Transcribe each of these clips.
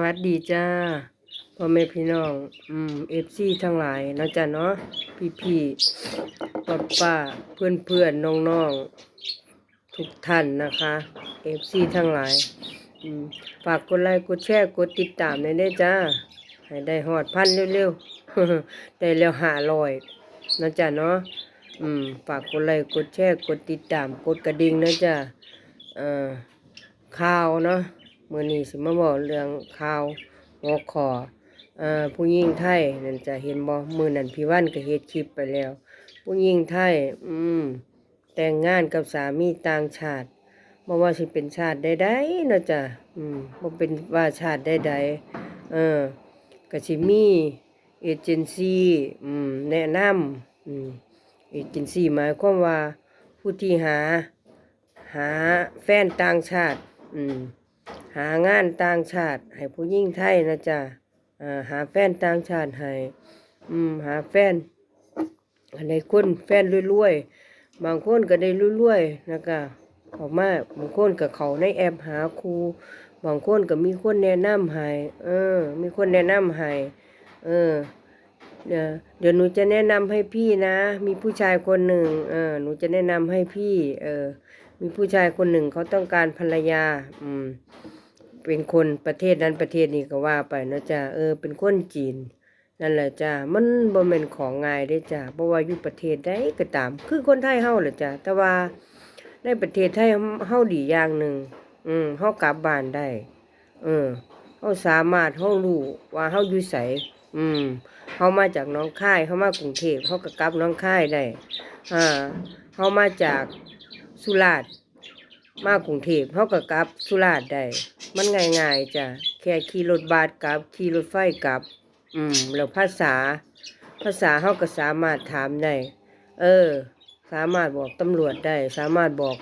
วัสดีจ้าพ่อแม่พี่น้อง อืมเอฟซีทั้งหลายเนาะจ้ะเนาะพี่พี่ป้าป้าเพื่อนเพื่อนน้องน้องทุกท่านนะคะเอฟซีทั้งหลายอืมฝากกดไลค์กดแชร์กดติดตามในอยเด้จ้าให้ได้หอดพันเร็วๆได้แล้วหาลอยนาะจ้ะเนาะอืมฝากกดไลค์กดแชร์กดติดตามกดกระดิ่งนาะจ้ะเอ่อข่าวเนาะ มื่อนี้สิมาบอกเรื่องข่าวหัวขอเอ่อผู้หญิงไทยนั่นจะเห็นบ่มือนั่นพี่วันก็เฮ็ดคลิปไปแล้ว ผู้หญิงไทย อืม แต่งงานกับสามีต่างชาติบ่ว่าสิเป็นชาติใดๆเนาะจ้ะอืมบ่เป็นว่าชาติใดๆเออก็สิมีเอเจนซี่อืมแนะนำอืมเอเจนซี่หมายความว่าผู้ที่หา หาแฟนต่างชาติ อืม หางานต่างชาติ ให้ผู้หญิงไทยนะจ๊ะอ่าหาแฟนต่างชาติให้อืมหาแฟนอันใดคนแฟนรวยๆ บางคนก็ได้รวยๆนะจ๊ะเขามาบางคนก็เขาในแอปหาครูบางคนก็มีคนแนะนำให้เออ มีคนแนะนำให้เออเดี๋ยวเดี๋ยวหนูจะแนะนำให้พี่นะ มีผู้ชายคนหนึ่งเออหนูจะแนะนำให้พี่ เออ มีผู้ชายคนหนึ่งเขาต้องการภรรยา อืม เป็นคนประเทศนั้นประเทศนี้ก็ว่าไปเนาะจ้ะเออ เป็นคนจีน นั่นแหละจ้ะมันบ่แม่นของง่ายเด้จ้ะเพราะว่าอยู่ประเทศใดก็ตาม คือคนไทยเฮาแหละจ้ะแต่ว่าในประเทศไทยเฮาดีอย่างหนึ่งอืมเฮากลับบ้านได้ เออเฮาสามารถเฮารู้ว่าเฮาอยู่ไสอืมเฮามาจากน้องค่ายเฮามากรุงเทพเฮาก็กลับน้องค่ายได้อ่าเฮามาจากสุราษฎร์ มากรุงเทพเฮาก็กลับสุราษฎร์ได้ มันง่ายๆจ้ะแค่ขี่รถบัสกลับ ขี่รถไฟกลับ อืม แล้วภาษา ภาษาเฮาก็สามารถถามได้ เออ สามารถบอกตำรวจได้ สามารถบอก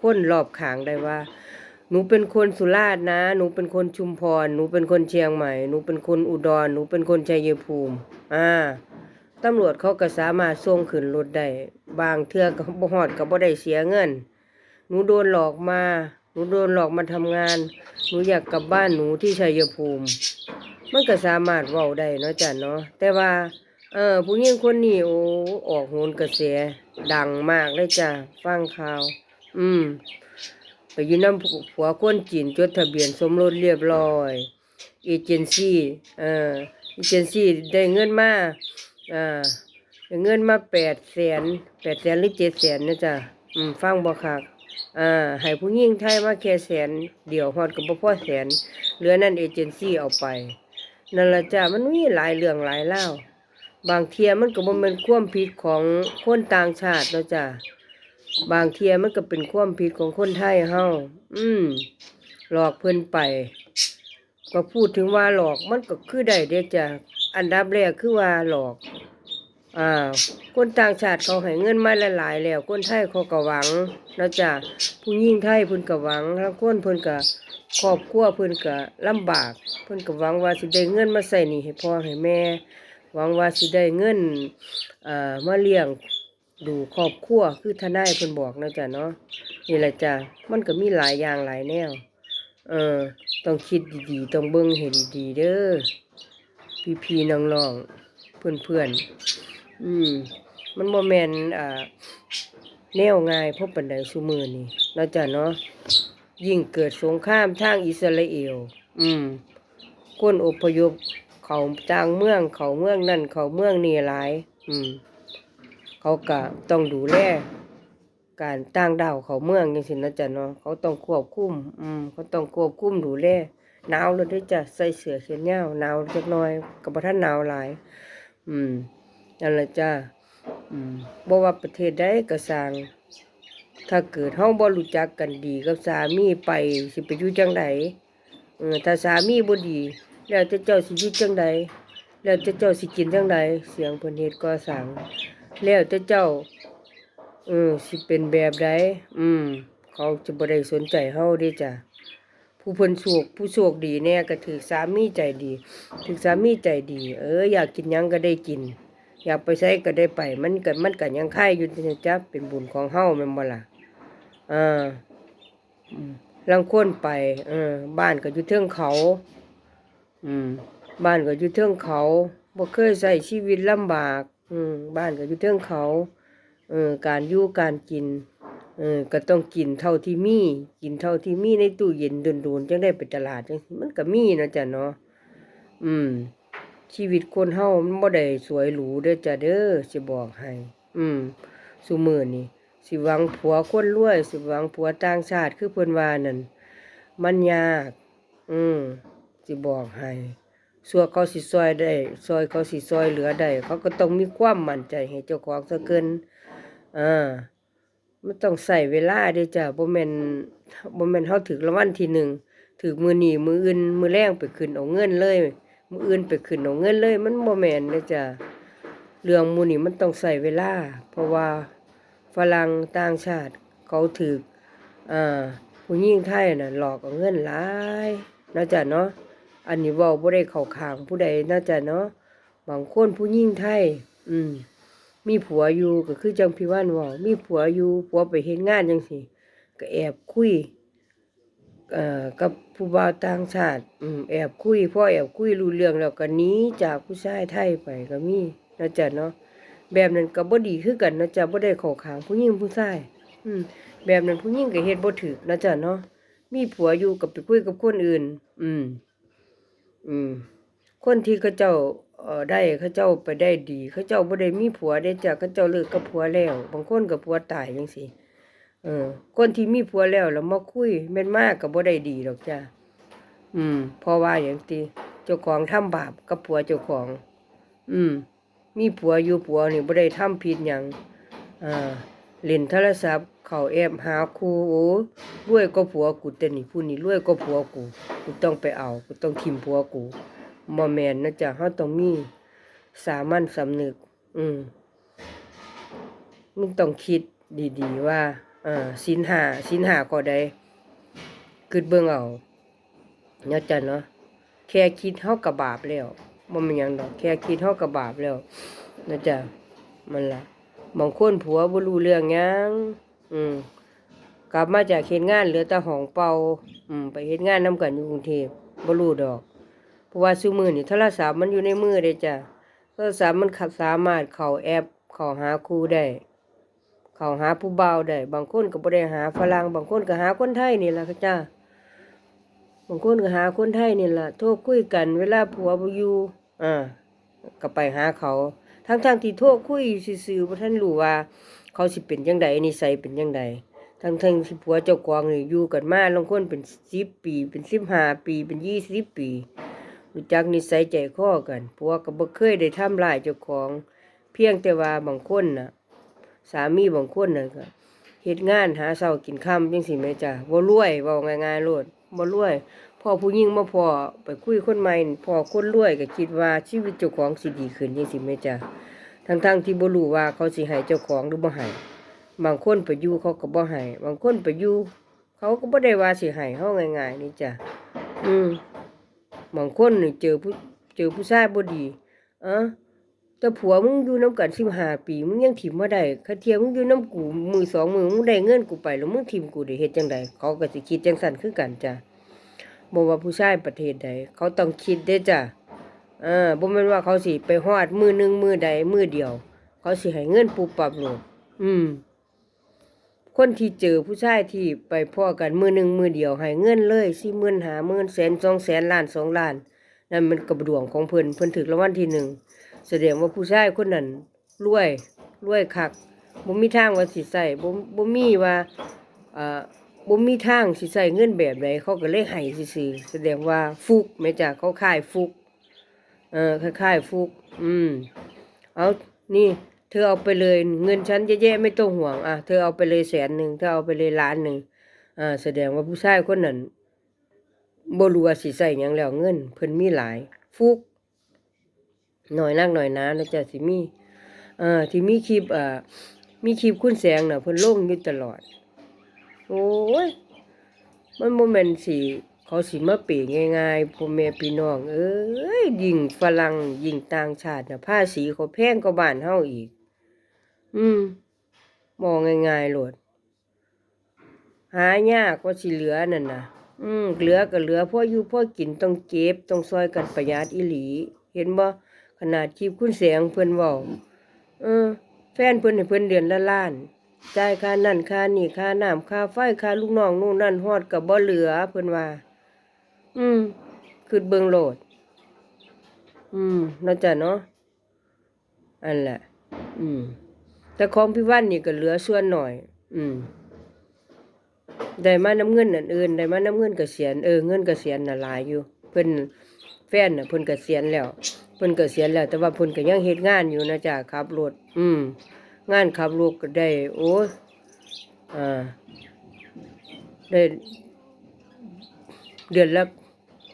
คนรอบข้างได้ว่า หนูเป็นคนสุราษฎร์นะ หนูเป็นคนชุมพร หนูเป็นคนเชียงใหม่ หนูเป็นคนอุดร หนูเป็นคนชัยภูมิ อ่าตำรวจเขาก็สามารถส่งขึ้นรถได้ บางเทื่อก็บ่ฮอดก็บ่ได้เสียเงิน นูโดนหลอกมา หนูโดนหลอกมาทำงาน หนูอยากกลับบ้านหนูที่ชัยภูมิ มันก็สามารถเว้าได้เนาะจ้ะเนาะ แต่ว่า เออผู้หญิงคนนี้โอ้ออกโหนกระแสดังมากเลยจ้ะ ฟังข่าว อืม ไปยู่น้ำผัวคนจีนจดทะเบียนสมรสเรียบร้อยเอเจนซี่เออเอเจนซี่ได้เงินมาอ่าได้เงินมาแปดแสนแปดแสนหรือเจ็ดแสนนะจ๊ะ อืม ฟังบ่คัก อ่าให้ผู้หญิงไทยมาแค่แสนเดียวฮอดก็บ่พอแสนเหลือนั่นเอเจนซี่เอาไปนั่นละจ้ะมันมีหลายเรื่องหลายเล่าบางเทียมันก็บ่แม่นความผิดของคนต่างชาติเนาะจ้ะบางเทียมันก็เป็นความผิดของคนไทยเฮาอืมหลอกเพิ่นไป ก็พูดถึงว่าหลอกมันก็คือได้เด้จ้ะอันดับแรกคือว่าหลอก อ่าคนต่างชาติเขาให้เงินมาหลายๆแล้วคนไทยเขาก็หวังแล้วจ้ะผู้หญิงไทยเพิ่นก็หวังแล้วคนเพิ่นก็ครอบครัวเพิ่นก็ลำบาก เพิ่นก็หวังว่าสิได้เงินมาใช้หนี้ให้พ่อให้แม่ หวังว่าสิได้เงินเอ่อมาเลี้ยงดูครอบครัวคือทนายเพิ่นบอกนะจ้ะเนาะนี่แหละจ้ะมันก็มีหลายอย่างหลายแนว เออต้องคิดดีๆต้องเบิ่งให้ดีๆเด้อพี่ๆน้องๆเพื่อนๆ อืม มันบ่แม่นอ่าแนวง่ายพราะปานใดซุมือนี้เนาะจ้ะเนาะยิ่งเกิดสงครามทางอิสราเอล อืมคนอพยพเขาจ้างเมืองเขาเมืองนั่นเขาเมืองนี่หลาย อืม เขาก็ต้องดูแลการต่างดาวเขาเมืองจังซี่นะจ๊ะเนาะเขาต้องควบคุม อืม เขาต้องควบคุมดูแลหนาวแล้วเด้อจ้ะใส่เสื้อแขนยาวหนาวจักหน่อยก็บ่ทันหนาวหลาย อืม นั่นแหละจ้ะอืมบ่ว่าประเทศใดก็สร้าง ถ้าเกิดเฮาบ่รู้จักกันดีกับสามีไปสิไปอยู่จังไดเออถ้าสามีบ่ดี แล้วแต่เจ้าสิอยู่จังใดแล้วแต่เจ้าสิกินจังใดเสียงเพิ่นเฮ็ดก่อสร้างแล้วแต่เจ้าเออสิเป็นแบบใดอืม เขาจะบ่ได้สนใจเฮาเด้จ้ะผู้เพิ่นโชคผู้โชคดีแน่ก็ถือสามีใจดีถือสามีใจดี เอออยากกินหยังก็ได้กิน อยากไปใช้ก็ได้ไป มันก็มันก็ยังค่ายอยู่นะจ๊ะเป็นบุญของเฮาแม่นบ่ล่ะอ่าลางคนไปเออบ้านก็อยู่เทิงเขา อืม บ้านก็อยู่เทิงเขาบ่เคยใช้ชีวิตลำบาก อืม บ้านก็อยู่เทิงเขาเออการอยู่การกินเออก็ต้องกินเท่าที่มี กินเท่าที่มีในตู้เย็นโดนๆจังได้ไปตลาดจังมันก็มีนะจ้ะเนาะอืม ชีวิตคนเฮามันบ่ได้สวยหรูเด้อจ้ะเด้อสิบอกให้ อืมซุมื้อนี้สิหวังผัวคนรวย สิหวังผัวต่างชาติคือเพิ่นว่านั่นมันยาก อืมสิบอกให้สัวเขาสิซอยได้ซอยเขาสิซอยเหลือได้เขาก็ต้องมีความมั่นใจให้เจ้าของซะเกินอ่ามันต้องใช้เวลาเด้จ้ะบ่แม่นบ่แม่นเฮาถึกรางวัลที่หนึ่งถึกมื้อนี้มื้ออื่นมื้อแลงไปขึ้นเอาเงินเลย มืออื่นไปขึ้นเอาเงินเลย มันบ่แมนเด้อจ้ะเรื่องมูนี้มันต้องใช้เวลา เพราะว่าฝรั่งต่างชาติเขาถึกอ่าผู้หญิงไทยน่ะหลอกเอาเงินหลายนาะจ้ะเนาะอันนี้เว้าบ่ได้เข้าข้างผู้ใดเนาะจ้ะเนาะบางคนผู้หญิงไทย อืมมีผัวอยู่ก็คือจังพี่ว่านว่ามีผัวอยู่ผัวไปเฮ็ดงานจังซี่ก็แอบคุย กับผู้บ่าวต่างชาติอืแอบคุยพ่อแอบคุยรู้เรื่องแล้วก็หนีจากผู้ชายไทยไปก็มีนาะจ้ะเนาะแบบนั้นก็บ่ดีคือกันนาะจ้ะบ่ได้เข้าข้างผู้หญิงผู้ชายอืมแบบนั้นผู้หญิงก็เฮ็ดบ่ถูกนาะจ้ะเนาะมีผัวอยู่ก็ไปคุยกับคนอื่น อืม อืม คนที่เขาเจ้าเอ่อได้เขาเจ้าไปได้ดีเขาเจ้าบ่ได้มีผัวได้จ้ะเขาเจ้าเลิกกับผัวแล้ว บางคนก็ผัวตายจังซี่ เออ คนที่มีผัวแล้วแล้วมาคุยแม่นมากก็บ่ได้ดีดอกจ้ะอืมเพราะว่าหยังติเจ้าของทำบาปกับผัวเจ้าของ อืม มีผัวอยู่ผัวนี่บ่ได้ทำผิดหยังอ่าเล่นโทรศัพท์เข้าแอปหาคู่โอ้รวยกว่าผัวกูแต่นี่ผู้นี้รวยกว่าผัวกูกูต้องไปเอากูต้องทิมผัวกูบ่แม่นนะจ๊ะเฮาต้องมีสามัญสำนึก อืมมึงต้องคิดดีๆว่า เอ่อศีลห้าศีลห้าข้อใดคิดเบิ่งเอาเนาะจ๊ะเนาะแค่คิดเฮาก็บบาปแล้วบ่ม่นหยังดอก แค่คิดเฮาก็บบาปแล้วเนาะจ๊ะมันล่ะบางคนผัวบ่รู้เรื่องหยังอืมกลับมาจากเฮ็ดงานเหลือแต่ห้องเป่าอืมไปเฮ็ดงานนํกันอยู่กรุงเทพบ่รู้ดอก เพราะว่าซุมือนี่โทรศัพท์มันอยู่ในมือเด้จ้ะโทรศัพท์มันสามารถเข้าแอปเข้าหาครูได้ เขาหาผู้เบาได้บางคนก็บ่ได้หาฝรั่งบางคนก็หาคนไทยนี่ล่ะค่ะจ้าบางคนก็หาคนไทยนี่แหละโทรคุยกัน เวลาผัวบ่อยู่อ่าก็ไปหาเขา ทั้งๆที่โทรคุยซื่อๆบ่ทันรู้ว่า เขาสิเป็นจังไดนิสัยเป็นจังไดทั้งๆที่ผัวเจ้าของนี่อยู่กันมาลางคนเป็น10ปี เป็น15ปีเป็น20ปีรู้จักนิสัยใจคอกันผัวก็บ่เคยได้ทำร้ายเจ้าของ เพียงแต่ว่าบางคนน่ะ สามีบางคนน่ะก็เฮ็ดงานหาเช้ากินค่ำจังซี่แม่จ้ะบ่รวยเว้าง่ายๆโลดบ่รวยพอผู้หญิงมาพอไปคุยคนใหม่พอคนรวยก็คิดว่าชีวิตเจ้าของสิดีขึ้นจังซี่แม่จ้ะทั้งๆที่บ่รู้ว่าเขาสิให้เจ้าของหรือบ่ให้บางคนไปอยู่เขาก็บ่ให้บางคนไปอยู่เขาก็บ่ได้ว่าสิให้เฮาง่ายๆนี่จ้ะอืมบางคนนี่เจอผู้เจอผู้ชายบ่ดี เอ้อ แต่ผัวมึงอยู่น้ำกัน15ปีมึงยังถิ่มบ่ได้คาเทียมึงอยู่น้ำกูมือสองมือมึงได้เงินกูไปแล้วมึงถิ่มกูได้เฮ็ดจังไดเขาก็สิคิดจังซั่นคือกันจ้ะบ่ว่าผู้ชายประเทศใดเขาต้องคิดเด้จ้ะเออบ่แม่นว่าเขาสิไปฮอดมือหนึ่งมือใดมือเดียว เขาสิให้เงินปุบปับโลดอืม คนที่เจอผู้ชายที่ไปพ้อกันมือหนึ่งมือเดียวให้เงินเลยสี่หมื่นหาหมื่นแสนสองแสนล้านสองล้านนั่นมันกระดวงของเพิ่นเพิ่นถึกรางวัลที่หนึ่ง แสดงว่าผู้ชายคนนั้นรวยรวยคักบ่มีทางว่าสิใส่บ่บ่มีว่าอ่าบ่มีทางสิใส่เงินแบบใดเขาก็เลยให้ซื่อๆแสดงว่าฟุกแม่จ้ะเขาขายฟุกเออคล้ายๆฟุก อืม เอานี่ เธอเอาไปเลย เงินฉันเยอะๆไม่ต้องห่วง อะ เธอเอาไปเลยแสนหนึ่งเธอเอาไปเลยล้านหนึ่งอ่า แสดงว่าผู้ชายคนนั้นบ่รู้ว่าสิใส่หยังแล้วเงินเพิ่นมีหลาย ฟุก หน่อยนักหน่อยหนานะจ๊ะสิมีอ่าที่มีคลิปอ่ามีคลิปคุณแสงน่ะเพิ่นลงอยู่ตลอด โอ้ยมันบ่แม่นสิเขาสิมาเปย์ง่ายๆพ่อแม่พี่น้องเอ้ยยิ่งฝรั่งยิ่งต่างชาติน่ะภาษีเขาแพงกว่าบ้านเฮาอีก อืมมองง่ายๆโลด หายากกว่าสิเหลือนั่นน่ะ อืมเหลือก็เหลือพ่ออยู่พ่อกินต้องเก็บต้องซอยกันประหยัดอีหลี เห็นบ่ นาดคลิปคุณแสงเพิ่นเว้าเออ แฟนเพิ่นให้เพิ่นเดือนละล้านจ่ายค่านั่นค่านี่ค่าน้ำค่าไฟค่าลูกน้องนู่นนั่นฮอดก็บ่เหลือเพิ่นว่า อืมคือเบิงโหลด อืมนาจะเนาะอันแหละ อืม แต่ของพี่วันนี่ก็เหลือส่วนหน่อย อืมได้มาน้ำเงินอันอื่นได้มาน้ำเงินเกษียณเออเงินกเกษียณน่ะหลายอยู่ เพิ่นแฟนน่ะเพิ่นกเกษียณแล้ว เพิ่นเกษียณแล้ว แต่ว่าเพิ่นก็ยังเฮ็ดงานอยู่นะจ๊ะขับรถอืม งานขับรถก็ได้ โอ้ยอ่าได้เดือนละ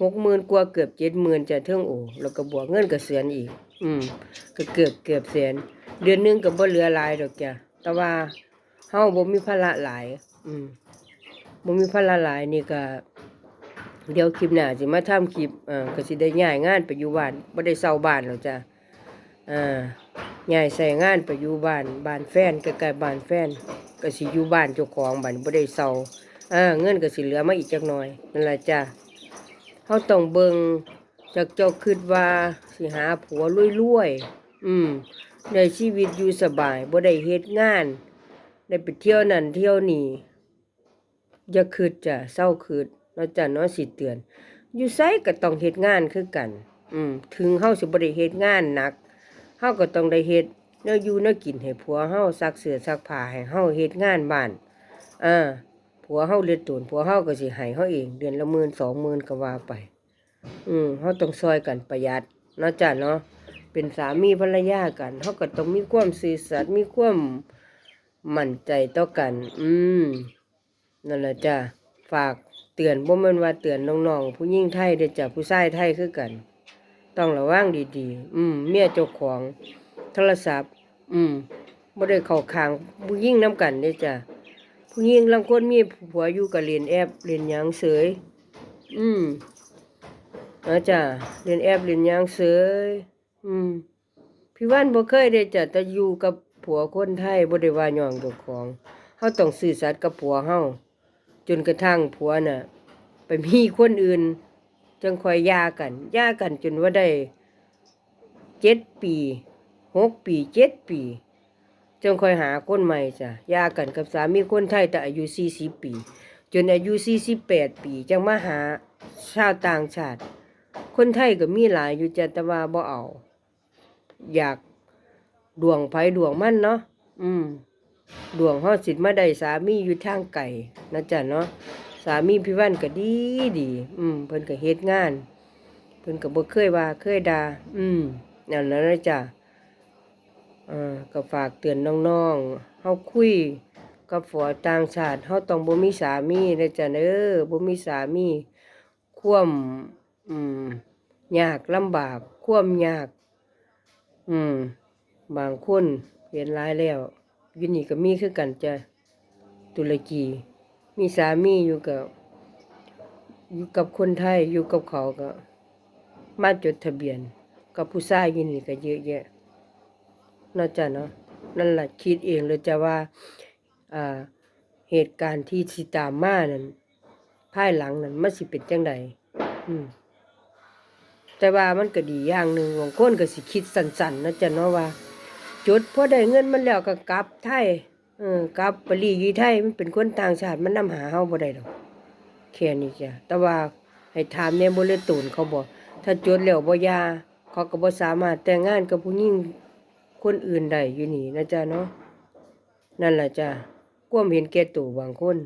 หกหมื่นกว่าเกือบเจ็ดหมื่นจะเทิงโอแล้วก็บวกเงินเกษียณอีก อืม ก็เกือบเกือบแสนเดือนหนึงก็บ่เหลือหลายดอกจ้ะแต่ว่าเฮาบ่มีภาระหลาย อืมบ่มีภาระหลายนี่ก็ เดี๋ยวคลิปหน้าสิมาทำคลิปอ่าก็สิได้ย้ายงานไปอยู่บ้านบ่ได้เซาบ้านแล้วจ้ะอ่าย้ายใส่งานไปอยู่บ้านบ้านแฟนใกล้ๆบ้านแฟนก็สิอยู่บ้านเจ้าของบ้านบ่ได้เซาอ่าเงินก็สิเหลือมาอีกจักหน่อยนั่นล่ะจ้ะเฮาต้องเบิ่งจากเจ้าคิดว่าสิหาผัวรวยๆอืมได้ชีวิตอยู่สบายบ่ได้เฮ็ดงาน ได้ไปเที่ยวนั่นเที่ยวนี่อย่าคืดจ้ะเศร้าคืด เนาจะเนาะสิเตือน อยู่ไสก็ต้องเฮ็ดงานคือกัน อืมถึงเฮาสิบ่ได้เฮ็ดงานหนักเฮาก็ต้องได้เฮ็ดแนวอยู่แนวกินให้ผัวเฮาซักเสื้อซักผ้าให้เฮาเฮ็ดงานบ้านอ่าผัวเฮาเลียนตูนผัวเฮาก็สิให้เฮาเอง เดือนละหมื่นสองหมื่นก็ว่าไป อืมเฮาต้องซอยกันประหยัดเนาะจ้ะเนาะเป็นสามีภรรยากันเฮาก็ต้องมีความซื่อสัตย์มีความมั่นใจต่อกัน อืมนั่นแหละจ้ะฝาก เตือนบ่แม่นว่าเตือนน้องๆผู้หญิงไทยเด้อจ้ะผู้ชายไทยคือกัน ต้องระวังดีๆ อืมเมียเจ้าของโทรศัพท์ อืมบ่ได้เข้าข้างผู้หญิงนํกันเด้อจ้ะผู้หญิงลางคนมีผัวอยู่ก็เล่นแอปเล่นหยังเสยอืมนะจ้ะเล่นแอปเล่นหยังเสยอืม พี่ว่านบ่เคยได้จ้ะแต่อยู่กับผัวคนไทยบ่ได้ว่าย่องเจ้าของเฮาต้องซื่อสัตย์กับผัวเฮา จนกระทั่งผัวน่ะ ไปมีคนอื่น จังคอยยากันยากันจนว่าได้เจ็ดปีหกปีเจ็ดปีจังคอยหาคนใหม่จ้ะยากันกับสามีคนไทยแต่อายุสี่สิบปี จนอายุสี่สิบแปดปีจังมาหาชาวต่างชาติ คนไทยก็มีหลายอยู่จ้ะแต่ว่าบ่เอา อยากดวงไผดวงมันเนาะอืม ดวงเฮาสิมาได้สามีอยู่ทางไกลนะจ๊ะเนาะสามีพี่วันก็ดีดี อืมเพิ่นก็เฮ็ดงาน เพิ่นก็บ่เคยว่าเคยด่าอืมนั่นแหละนะจ๊ะอ่าก็ฝากเตือนน้องๆเฮาคุยกับผัวต่างชาติเฮาต้องบ่มีสามีนะจ๊ะเด้อบ่มีสามีความอืมยากลำบากความยาก อืม บางคนเห็นหลายแล้ว อยู่นี่ก็มีคือกันจ้ะตุรกี มีสามีอยู่กับอยู่กับคนไทยอยู่กับเขาก็ มาจดทะเบียน กับผู้ชายอยู่นี่ก็เยอะแยะน่าจะเนาะนั่นแหละคิดเองเลยจะว่าอ่าเหตุการณ์ที่สิตามมานั้นภายหลังนั้นมันสิเป็นจังใดอืมแต่ว่ามันก็ดีอย่างหนึ่งบางคนก็สิคิดสั้นๆนะจ๊ะเนาะว่า จุดพอได้เงินมันแล้วก็กลับไทยเออกลับปลีอยู่ไทยมันเป็นคนต่างชาติมันนำหาเฮาบ่ได้ดอกแค่นี้จ้ะแต่ว่าให้ถามแนบ่เลตูนเขาบอกถ้าจุดแล้วบ่ยาเขาก็บ่สามารถแต่งงานกับผู้หญิงคนอื่นได้อยู่นี่นะจ๊ะเนาะนั่นล่ะจ้ะความเห็นแก่ตัวบางคน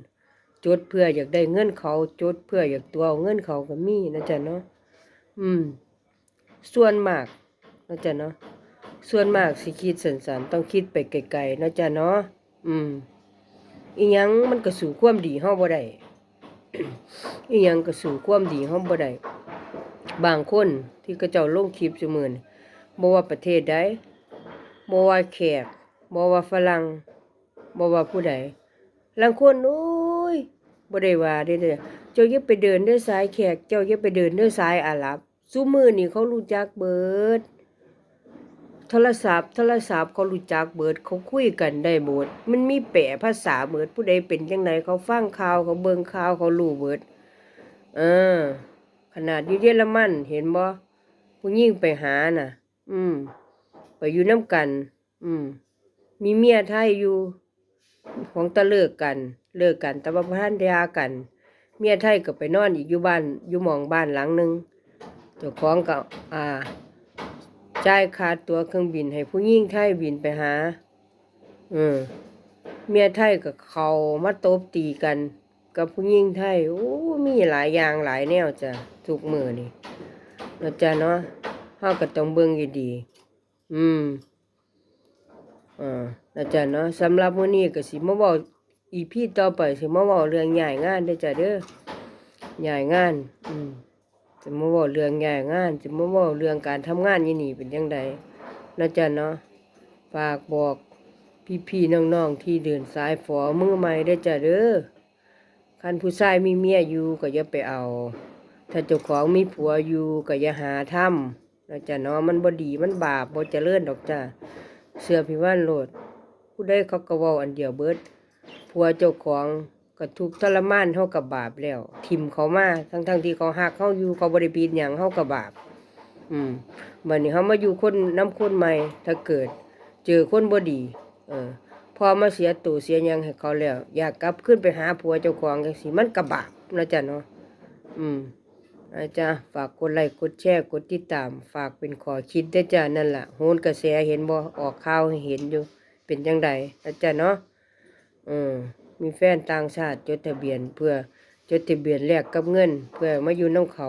จดเพื่ออยากได้เงินเขาจดเพื่ออยากตัวเอาเงินเขาก็มีนะจ๊ะเนาะอืม ส่วนมากนะจ๊ะเนาะ ส่วนมากสิคิดสันๆต้องคิดไปไกลๆนะจ๊ะเนาะอืม อีหยังมันก็สู่ความดีเฮาบ่ได้อีหยังก็สู่ความดีเฮาบ่ได้บางคนที่เขาเจ้าลงคลิปซุมื้อนี่บ่ว่าประเทศใดบ่ว่าแขกบ่ว่าฝรั่งบ่ว่าผู้ใดลางคนโอ้ยบ่ได้ว่าเด้เด้เจ้าอย่าไปเดินเด้อสายแขก เจ้าอย่าไปเดินเด้อสายอาหรับซุมื้อนี่เขารู้จักเบิด ทรศัพท์โทรศัพท์เขารู้จักเบิดเขาคุยกันได้หมด มันมีแปลภาษาเบิดผู้ใดเป็นจังไดเขาฟังข่าวเขาเบิ่งข่าวเขารู้เบิดเออ ขนาดอยู่เยอรมันเห็นบ่ผู้หญิงไปหาน่ะ อืม ไปอยู่น้ำกัน อืม มีเมียไทยอยู่ของตะเลิกกัน เลิกกันแต่ว่าบ่ทันได้หากัน เมียไทยก็ไปนอนอีกอยู่บ้านอยู่หมองบ้านหลังหนึงเจ้าของก็อ่า จ่ายค่าตั๋วเครื่องบินให้ผู้หญิงไทยบินไปหา เออ เมียไทยกับเขามาตบตีกัน กับผู้หญิงไทย โอ้ มีหลายอย่างหลายแนวจ้ะทุกมือนี่แล้วจ้ะเนาะเฮาก็ต้องเบิ่งดีอืมอ่าแล้วจ้ะเนาะสำหรับมื้อนี้ก็สิมาเว้าอีพีต่อไปสิมาเว้าเรื่องย้ายงานเด้อจ้ะเด้อย้ายงาน อืม จะมาเว้าเรื่องย้ายงาน จะมาเว้าเรื่องการทำงานยู่นี่เป็นจังไดแล้วจ้ะเนาะฝากบอกพี่ๆน้องๆที่เดินสายฝอมือใหม่ได้จ้ะเด้อคันผู้ชายมีเมียอยู่ก็อย่าไปเอา ถ้าเจ้าของมีผัวอยู่ก็อย่าหาทำแล้วจ้ะเนาะมันบดีมันบาปบ่เจริญดอกจ้ะเสื้อพิวันโหลดผู้ใดเขาก็เว้าอันเดียวเบิดผัวเจ้าของ ก็ทุกทรมานเฮากับบาปแล้วทิมเขามาทั้งๆที่เขาฮักเฮาอยู่เขาบ่ได้ผิดหยังเฮาก็บบาป อืมบัดนี้เฮามาอยู่คนน้ำคนใหม่ ถ้าเกิด เจอคนบ่ดี เออพอมาเสียตัวเสียยังให้เขาแล้ว อยากกลับขึ้นไปหาผัวเจ้าของจังซี่มันก็บบาปนะจ๊ะเนาะอืมอาจ้ะฝากกดไลค์กดแชร์กดติดตาม ฝากเป็นขอคิดด้จ้ะนั่นล่ะโหนกระแสเห็นบ่ออกข่าวเห็นอยู่ เป็นจังไดนะจ๊ะเนาะอืม มีแฟนต่างชาติจดทะเบียน เพื่อจดทะเบียนแลกกับเงิน เพื่อมาอยู่น้องเขา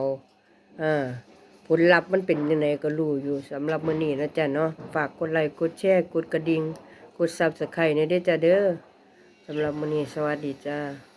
อ่าผลลัพธ์มันเป็นยังไงก็รู้อยู่สำหรับมื้อนี้นะจ๊ะเนาะฝากกดไลค์กดแชร์กดกระดิ่งกดซับสไครต์ในเด้อจ้ะเด้อสำหรับมื้อนี้สวัสดีจ้า